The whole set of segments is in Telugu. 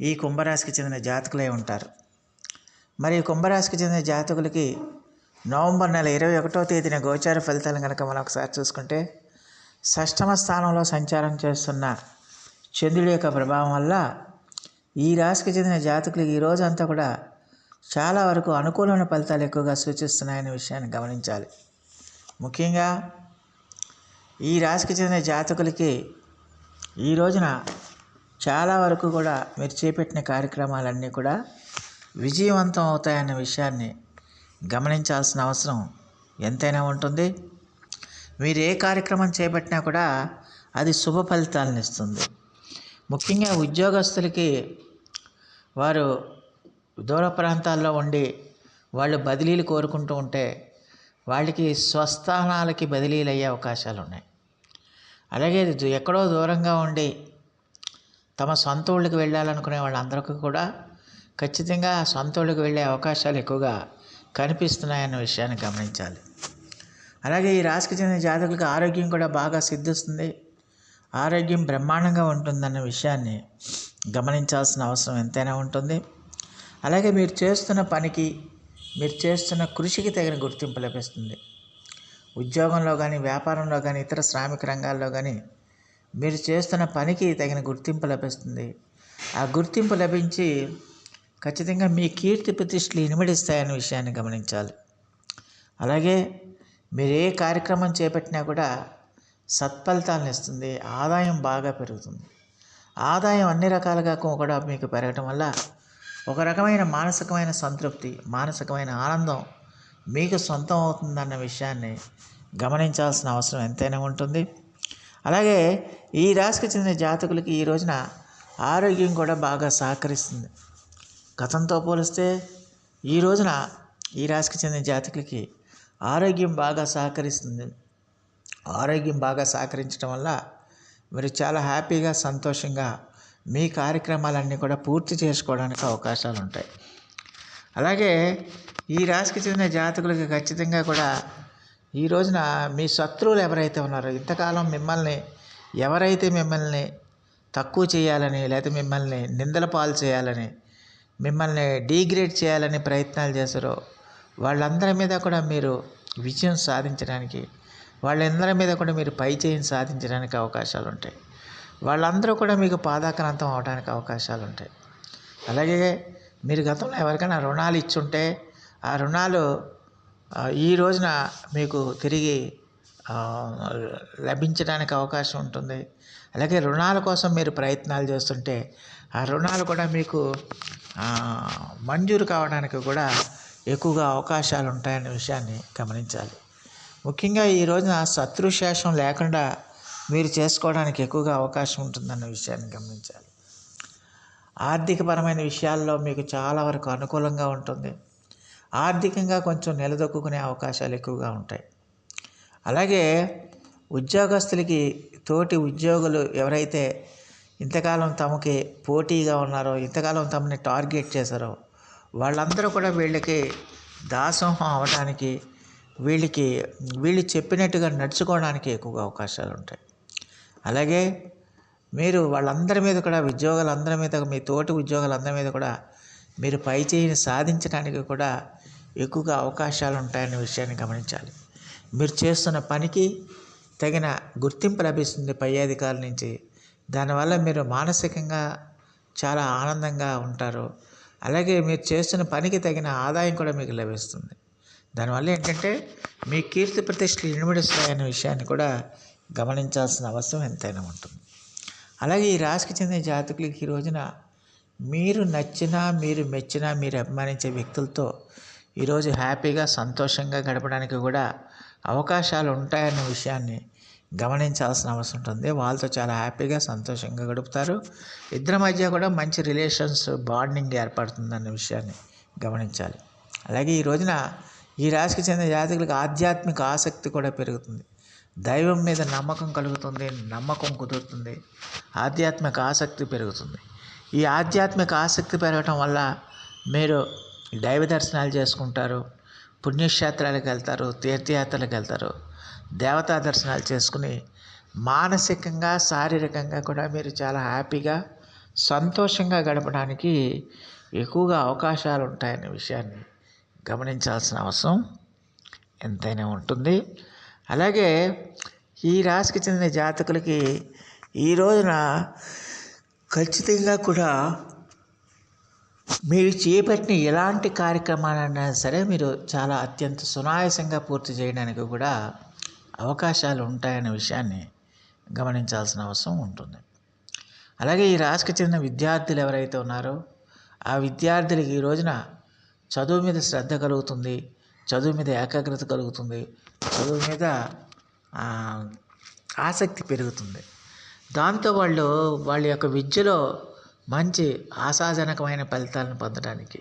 ఈ కుంభరాశికి చెందిన జాతకులే ఉంటారు. మరి కుంభరాశికి చెందిన జాతకులకి నవంబర్ నెల ఇరవై ఒకటో తేదీన గోచార ఫలితాలను కనుక మనం ఒకసారి చూసుకుంటే షష్టమ స్థానంలో సంచారం చేస్తున్న చంద్రుడి యొక్క ప్రభావం వల్ల ఈ రాశికి చెందిన జాతకులకి ఈ రోజు అంతా కూడా చాలా వరకు అనుకూలమైన ఫలితాలు ఎక్కువగా సూచిస్తున్నాయనే విషయాన్ని గమనించాలి. ముఖ్యంగా ఈ రాశికి చెందిన జాతకులకి ఈ రోజున చాలా వరకు కూడా మీరు చేపట్టిన కార్యక్రమాలన్నీ కూడా విజయవంతం అవుతాయన్న విషయాన్ని గమనించాల్సిన అవసరం ఎంతైనా ఉంటుంది. మీరు ఏ కార్యక్రమం చేపట్టినా కూడా అది శుభ ఫలితాలను ఇస్తుంది. ముఖ్యంగా ఉద్యోగస్తులకి వారు దూర ప్రాంతాల్లో ఉండి వాళ్ళు బదిలీలు కోరుకుంటూ ఉంటే వాళ్ళకి స్వస్థానాలకి బదిలీలు అయ్యే అవకాశాలు ఉన్నాయి అలాగే ఎక్కడో దూరంగా ఉండి తమ సొంత ఊళ్ళకి వెళ్ళాలనుకునే వాళ్ళందరికీ కూడా ఖచ్చితంగా సొంత ఊళ్ళకి వెళ్ళే అవకాశాలు ఎక్కువగా కనిపిస్తున్నాయన్న విషయాన్ని గమనించాలి. అలాగే ఈ రాశికి చెందిన జాతకులకు ఆరోగ్యం కూడా బాగా సిద్ధిస్తుంది. ఆరోగ్యం బ్రహ్మాండంగా ఉంటుందన్న విషయాన్ని గమనించాల్సిన అవసరం ఎంతైనా ఉంటుంది. అలాగే మీరు చేస్తున్న పనికి మీరు చేస్తున్న కృషికి తగిన గుర్తింపు లభిస్తుంది. ఉద్యోగంలో కానీ వ్యాపారంలో కానీ ఇతర శ్రామిక రంగాల్లో కానీ మీరు చేస్తున్న పనికి తగిన గుర్తింపు లభిస్తుంది. ఆ గుర్తింపు లభించి ఖచ్చితంగా మీ కీర్తి ప్రతిష్టలు ఇనుమడిస్తాయనే విషయాన్ని గమనించాలి. అలాగే మీరు ఏ కార్యక్రమం చేపట్టినా కూడా సత్ఫలితాలను ఇస్తుంది. ఆదాయం బాగా పెరుగుతుంది. ఆదాయం అన్ని రకాలుగా కూడా మీకు పెరగటం వల్ల ఒక రకమైన మానసికమైన సంతృప్తి మానసికమైన ఆనందం మీకు సొంతం అవుతుందన్న విషయాన్ని గమనించాల్సిన అవసరం ఎంతైనా ఉంటుంది. అలాగే ఈ రాశికి చెందిన జాతకులకి ఈ రోజున ఆరోగ్యం కూడా బాగా సహకరిస్తుంది. గతంతో పోలిస్తే ఈ రోజున ఈ రాశికి చెందిన జాతకులకి ఆరోగ్యం బాగా సహకరిస్తుంది. ఆరోగ్యం బాగా సహకరించడం వల్ల మీరు చాలా హ్యాపీగా సంతోషంగా మీ కార్యక్రమాలన్నీ కూడా పూర్తి చేసుకోవడానికి అవకాశాలు ఉంటాయి. అలాగే ఈ రాశికి చెందిన జాతకులకి ఖచ్చితంగా కూడా ఈ రోజున మీ శత్రువులు ఎవరైతే ఉన్నారో ఇంతకాలం మిమ్మల్ని ఎవరైతే మిమ్మల్ని తక్కువ చేయాలని లేదా మిమ్మల్ని నిందల పాలు చేయాలని మిమ్మల్ని డీగ్రేడ్ చేయాలని ప్రయత్నాలు చేశారో వాళ్ళందరి మీద కూడా మీరు విజయం సాధించడానికి వాళ్ళందరి మీద కూడా మీరు పై చేయిని సాధించడానికి అవకాశాలు ఉంటాయి. వాళ్ళందరూ కూడా మీకు పాదాక్రాంతం అవడానికి అవకాశాలు ఉంటాయి. అలాగే మీరు గతంలో ఎవరికైనా రుణాలు ఇచ్చుంటే ఆ రుణాలు ఈ రోజున మీకు తిరిగి లభించడానికి అవకాశం ఉంటుంది. అలాగే రుణాల కోసం మీరు ప్రయత్నాలు చేస్తుంటే ఆ రుణాలు కూడా మీకు మంజూరు కావడానికి కూడా ఎక్కువగా అవకాశాలు ఉంటాయనే విషయాన్ని గమనించాలి. ముఖ్యంగా ఈ రోజున శత్రుశేషం లేకుండా మీరు చేసుకోవడానికి ఎక్కువగా అవకాశం ఉంటుందన్న విషయాన్ని గమనించాలి. ఆర్థికపరమైన విషయాల్లో మీకు చాలా వరకు అనుకూలంగా ఉంటుంది. ఆర్థికంగా కొంచెం నిలదొక్కునే అవకాశాలు ఎక్కువగా ఉంటాయి. అలాగే ఉద్యోగస్తులకి తోటి ఉద్యోగులు ఎవరైతే ఇంతకాలం తమకి పోటీగా ఉన్నారో ఇంతకాలం తమని టార్గెట్ చేశారో వాళ్ళందరూ కూడా వీళ్ళకి దాసోహం అవడానికి వీళ్ళకి వీళ్ళు చెప్పినట్టుగా నడుచుకోవడానికి ఎక్కువగా అవకాశాలు ఉంటాయి. అలాగే మీరు వాళ్ళందరి మీద కూడా ఉద్యోగులందరి మీద మీ తోటి ఉద్యోగులందరి మీద కూడా మీరు పై చేయిని సాధించడానికి కూడా ఎక్కువగా అవకాశాలు ఉంటాయనే విషయాన్ని గమనించాలి. మీరు చేస్తున్న పనికి తగిన గుర్తింపు లభిస్తుంది పై అధికారుల నుంచి. దానివల్ల మీరు మానసికంగా చాలా ఆనందంగా ఉంటారు. అలాగే మీరు చేస్తున్న పనికి తగిన ఆదాయం కూడా మీకు లభిస్తుంది. దానివల్ల ఏంటంటే మీ కీర్తి ప్రతిష్టలు ఇనుమడిస్తాయనే విషయాన్ని కూడా గమనించాల్సిన అవసరం ఎంతైనా ఉంటుంది. అలాగే ఈ రాశికి చెందిన జాతకులకి ఈ రోజున మీరు నచ్చినా మీరు మెచ్చినా మీరు అభిమానించే వ్యక్తులతో ఈరోజు హ్యాపీగా సంతోషంగా గడపడానికి కూడా అవకాశాలు ఉంటాయన్న విషయాన్ని గమనించాల్సిన అవసరం ఉంటుంది. వాళ్ళతో చాలా హ్యాపీగా సంతోషంగా గడుపుతారు. ఇద్దరి మధ్య కూడా మంచి రిలేషన్స్ బాండింగ్ ఏర్పడుతుందన్న విషయాన్ని గమనించాలి. అలాగే ఈ రోజున ఈ రాశికి చెందిన జాతకులకు ఆధ్యాత్మిక ఆసక్తి కూడా పెరుగుతుంది. దైవం మీద నమ్మకం కలుగుతుంది నమ్మకం కుదురుతుంది ఆధ్యాత్మిక ఆసక్తి పెరుగుతుంది. ఈ ఆధ్యాత్మిక ఆసక్తి పెరగటం వల్ల మీరు దైవ దర్శనాలు చేసుకుంటారు పుణ్యక్షేత్రాలకు వెళ్తారు తీర్థయాత్రలకు వెళ్తారు దేవతా దర్శనాలు చేసుకుని మానసికంగా శారీరకంగా కూడా మీరు చాలా హ్యాపీగా సంతోషంగా గడపడానికి ఎక్కువగా అవకాశాలు ఉంటాయనే విషయాన్ని గమనించాల్సిన అవసరం ఎంతైనా ఉంటుంది. అలాగే ఈ రాశికి చెందిన జాతకులకి ఈ రోజున ఖచ్చితంగా కూడా మీరు చేపట్టిన ఎలాంటి కార్యక్రమాలన్నా సరే మీరు చాలా అత్యంత సునాయాసంగా పూర్తి చేయడానికి కూడా అవకాశాలు ఉంటాయనే విషయాన్ని గమనించాల్సిన అవసరం ఉంటుంది. అలాగే ఈ రాశికి చెందిన విద్యార్థులు ఎవరైతే ఉన్నారో ఆ విద్యార్థులకి ఈ రోజున చదువు మీద శ్రద్ధ కలుగుతుంది చదువు మీద ఏకాగ్రత కలుగుతుంది చదువు మీద ఆసక్తి పెరుగుతుంది. దాంతో వాళ్ళు వాళ్ళ యొక్క విద్యలో మంచి ఆశాజనకమైన ఫలితాలను పొందడానికి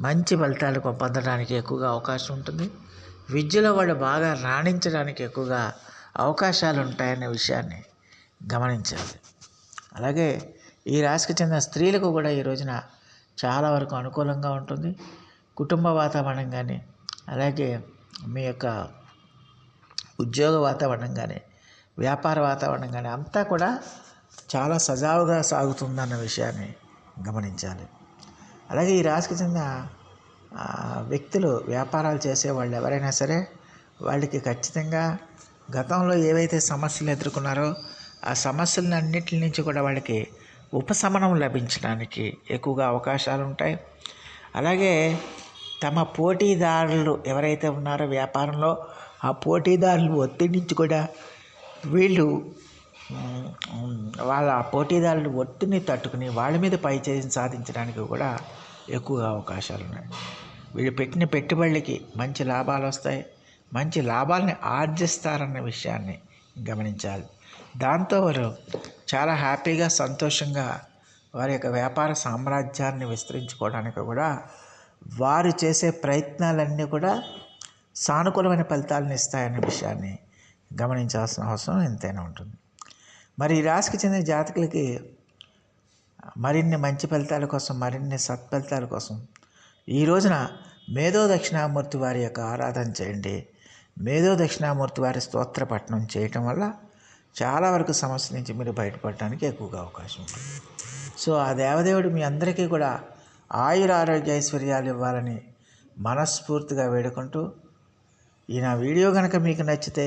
మంచి ఫలితాలు పొందడానికి ఎక్కువగా అవకాశం ఉంటుంది. విద్యలో వాళ్ళు బాగా రాణించడానికి ఎక్కువగా అవకాశాలు ఉంటాయనే విషయాన్ని గమనించాలి. అలాగే ఈ రాశికి చెందిన స్త్రీలకు కూడా ఈ రోజున చాలా వరకు అనుకూలంగా ఉంటుంది. కుటుంబ వాతావరణం కానీ అలాగే మీ యొక్క ఉద్యోగ వాతావరణం కానీ వ్యాపార వాతావరణం కానీ అంతా కూడా చాలా సజావుగా సాగుతుందన్న విషయాన్ని గమనించాలి. అలాగే ఈ రాశికి చెందిన వ్యక్తులు వ్యాపారాలు చేసే వాళ్ళు ఎవరైనా సరే వాళ్ళకి ఖచ్చితంగా గతంలో ఏవైతే సమస్యలు ఎదుర్కొన్నారో ఆ సమస్యలన్నిటి నుంచి కూడా వాళ్ళకి ఉపశమనం లభించడానికి ఎక్కువగా అవకాశాలు ఉంటాయి. అలాగే తమ పోటీదారులు ఎవరైతే ఉన్నారో వ్యాపారంలో ఆ పోటీదారులు ఒత్తిడి నుంచి కూడా వీళ్ళు వాళ్ళ పోటీదారులు ఒత్తిడిని తట్టుకుని వాళ్ళ మీద పై చేసి సాధించడానికి కూడా ఎక్కువగా అవకాశాలు ఉన్నాయి. వీళ్ళు పెట్టిన పెట్టుబడులకి మంచి లాభాలు వస్తాయి. మంచి లాభాలని ఆర్జిస్తారన్న విషయాన్ని గమనించాలి. దాంతో వారు చాలా హ్యాపీగా సంతోషంగా వారి యొక్క వ్యాపార సామ్రాజ్యాన్ని విస్తరించుకోవడానికి కూడా వారు చేసే ప్రయత్నాలన్నీ కూడా సానుకూలమైన ఫలితాలను ఇస్తాయనే విషయాన్ని గమనించాల్సిన అవసరం ఎంతైనా ఉంటుంది. మరి ఈ రాశికి చెందిన జాతకులకి మరిన్ని మంచి ఫలితాల కోసం మరిన్ని సత్ఫలితాల కోసం ఈ రోజున మేధో దక్షిణామూర్తి వారి యొక్క ఆరాధన చేయండి. మేధో దక్షిణామూర్తి వారి స్తోత్ర పఠనం చేయటం వల్ల చాలా వరకు సమస్య నుంచి మీరు బయటపడటానికి ఎక్కువగా అవకాశం ఉంటుంది. సో ఆ దేవదేవుడు మీ అందరికీ కూడా ఆయుర ఆరోగ్య ఐశ్వర్యాలు ఇవ్వాలని మనస్ఫూర్తిగా వేడుకుంటూ ఈ నా వీడియో కనుక మీకు నచ్చితే